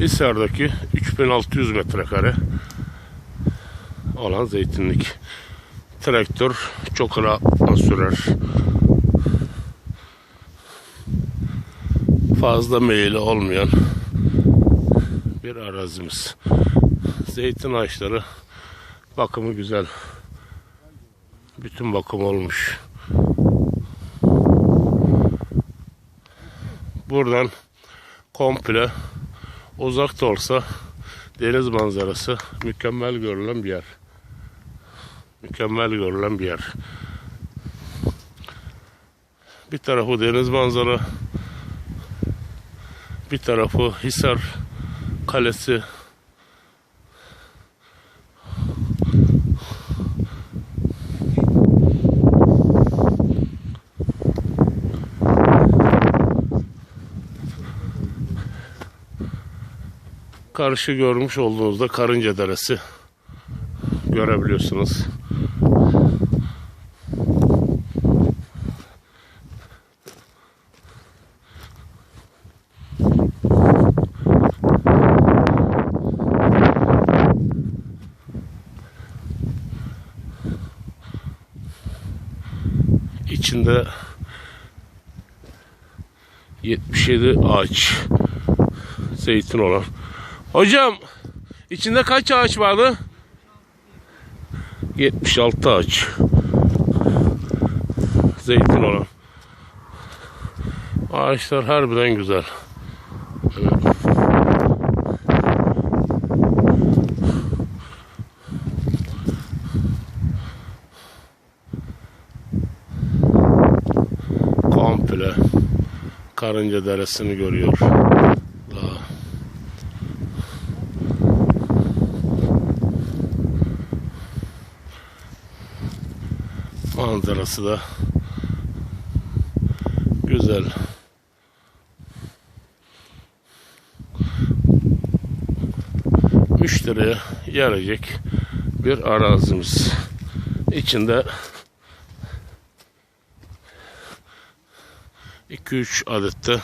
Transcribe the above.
Hisar'daki 3600 metrekare olan zeytinlik. Traktör çok rahatla sürer. Fazla meyili olmayan bir arazimiz. Zeytin ağaçları bakımı güzel. Bütün bakım olmuş. Buradan komple uzak da olsa deniz manzarası mükemmel görülen bir yer. Mükemmel görülen bir yer. Bir tarafı deniz manzara, bir tarafı Hisar Kalesi. Karşı görmüş olduğunuzda Karınca Deresi görebiliyorsunuz. İçinde 77 ağaç zeytin olan. Hocam içinde kaç ağaç vardı? 76 ağaç. Zeytin olan. Ağaçlar harbiden güzel. Komple Karınca Deresi'ni görüyor. Manzarası da güzel. Müşteriye yarayacak bir arazimiz. İçinde 2-3 adette